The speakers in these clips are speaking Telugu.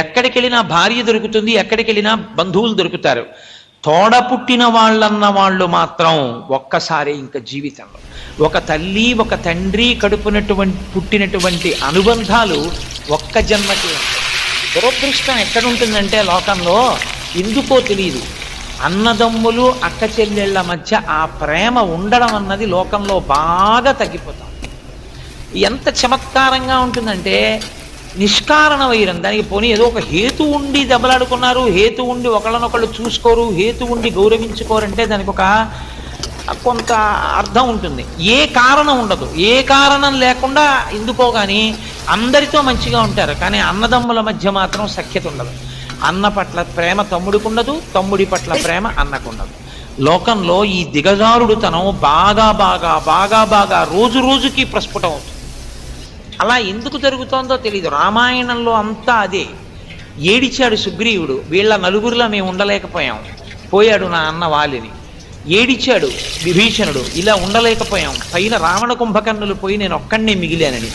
ఎక్కడికి వెళ్ళినా భార్య దొరుకుతుంది ఎక్కడికి వెళ్ళినా బంధువులు దొరుకుతారు. తోడ పుట్టిన వాళ్ళన్న వాళ్ళు మాత్రం ఒక్కసారి ఇంకా జీవితంలో. ఒక తల్లి ఒక తండ్రి కడుపునటువంటి పుట్టినటువంటి అనుబంధాలు ఒక్క జన్మకి దురదృష్టం ఎక్కడుంటుందంటే లోకంలో ఎందుకో తెలియదు అన్నదమ్ములు అక్క చెల్లెళ్ళ మధ్య ఆ ప్రేమ ఉండడం అన్నది లోకంలో బాగా తగ్గిపోతాం. ఎంత చమత్కారంగా ఉంటుందంటే నిష్కారణ వైరం దానికి పోనీ ఏదో ఒక హేతు ఉండి దెబ్బలాడుకున్నారు హేతు ఉండి ఒకళ్ళనొకళ్ళు చూసుకోరు హేతు ఉండి గౌరవించుకోరంటే దానికి ఒక కొంత అర్థం ఉంటుంది. ఏ కారణం ఉండదు. ఏ కారణం లేకుండా ఎందుకో కానీ అందరితో మంచిగా ఉంటారు. కానీ అన్నదమ్ముల మధ్య మాత్రం సఖ్యత ఉండదు. అన్న పట్ల ప్రేమ తమ్ముడికి ఉండదు తమ్ముడి పట్ల ప్రేమ అన్నకుండదు. లోకంలో ఈ దిగజారుడుతనం బాగా బాగా బాగా బాగా రోజు రోజుకి ప్రస్ఫుటం అవుతుంది అలా ఎందుకు జరుగుతోందో తెలియదు రామాయణంలో అంతా అదే. ఏడిచాడు సుగ్రీవుడు. వీళ్ళ నలుగురిలో మేము ఉండలేకపోయాం. పోయాడు నా అన్న వాలిని. ఏడిచాడు విభీషణుడు. ఇలా ఉండలేకపోయాం. పైన రావణ కుంభకర్ణులు పోయి నేను ఒక్కడినే మిగిలానని.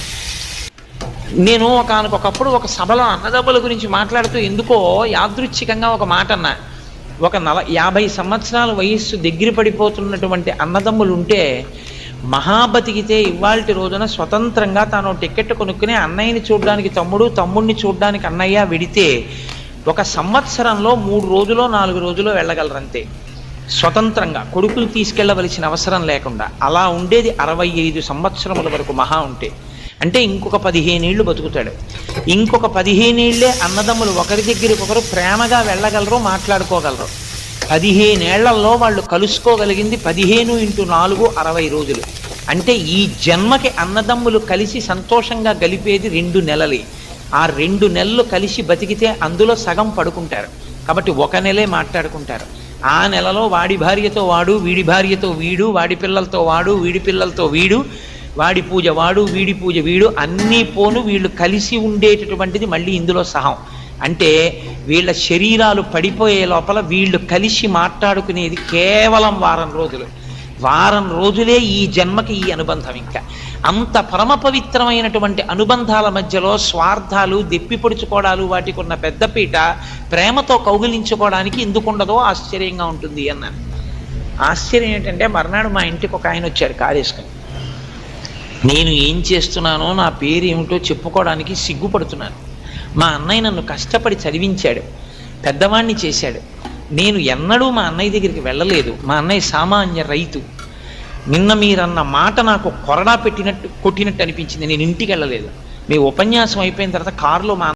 నేను ఒకనకొకప్పుడు ఒక సభలో అన్నదమ్ముల గురించి మాట్లాడుతూ ఎందుకో యాదృచ్ఛికంగా ఒక మాట అన్నా. ఒక నల యాభై సంవత్సరాల వయస్సు దగ్గర పడిపోతున్నటువంటి అన్నదమ్ములు ఉంటే మహాబతికితే ఇవాళ రోజున స్వతంత్రంగా తాను టికెట్ కొనుక్కుని అన్నయ్యని చూడడానికి తమ్ముడు తమ్ముడిని చూడడానికి అన్నయ్య విడితే ఒక సంవత్సరంలో మూడు రోజులో నాలుగు రోజులో వెళ్ళగలరంతే. స్వతంత్రంగా కొడుకులు తీసుకెళ్ళవలసిన అవసరం లేకుండా అలా ఉండేది అరవై ఐదు సంవత్సరముల వరకు మహా ఉంటే. అంటే ఇంకొక పదిహేనేళ్ళు బతుకుతాడు. ఇంకొక పదిహేనేళ్ళే అన్నదమ్ములు ఒకరి దగ్గరికి ఒకరు ప్రేమగా వెళ్ళగలరు మాట్లాడుకోగలరు. పదిహేనేళ్ళలో వాళ్ళు కలుసుకోగలిగింది పదిహేను ఇంటూ నాలుగు అరవై రోజులు. అంటే ఈ జన్మకి అన్నదమ్ములు కలిసి సంతోషంగా గలిపేది రెండు నెలలే. ఆ రెండు నెలలు కలిసి బతికితే అందులో సగం పడుకుంటారు. కాబట్టి ఒక నెలే మాట్లాడుకుంటారు. ఆ నెలలో వాడి భార్యతో వాడు వీడి భార్యతో వీడు వాడి పిల్లలతో వాడు వీడి పిల్లలతో వీడు వాడి పూజ వాడు వీడి పూజ వీడు అన్నీ పోను వీళ్ళు కలిసి ఉండేటటువంటిది మళ్ళీ ఇందులో సహం. అంటే వీళ్ళ శరీరాలు పడిపోయే లోపల వీళ్ళు కలిసి మాట్లాడుకునేది కేవలం వారం రోజులు. వారం రోజులే ఈ జన్మకి ఈ అనుబంధం ఇంకా. అంత పరమ పవిత్రమైనటువంటి అనుబంధాల మధ్యలో స్వార్థాలు దెప్పి పొడుచుకోవడాలు వాటికి ఉన్న పెద్దపీట ప్రేమతో కౌగిలించుకోవడానికి ఎందుకుండదో ఆశ్చర్యంగా ఉంటుంది అన్నాను. ఆశ్చర్యం ఏంటంటే మర్నాడు మా ఇంటికి ఒక ఆయన వచ్చాడు కారేసుకుని నేను ఏం చేస్తున్నానో నా పేరు ఏమిటో చెప్పుకోవడానికి సిగ్గుపడుతున్నాను. మా అన్నయ్య నన్ను కష్టపడి చదివించాడు. పెద్దవాణ్ణి చేశాడు. నేను ఎన్నడూ మా అన్నయ్య దగ్గరికి వెళ్ళలేదు. మా అన్నయ్య సామాన్య రైతు. నిన్న మీరన్న మాట నాకు కొరడా పెట్టినట్టు కొట్టినట్టు అనిపించింది. నేను ఇంటికి వెళ్ళలేదు. మీ ఉపన్యాసం అయిపోయిన తర్వాత కారులో మా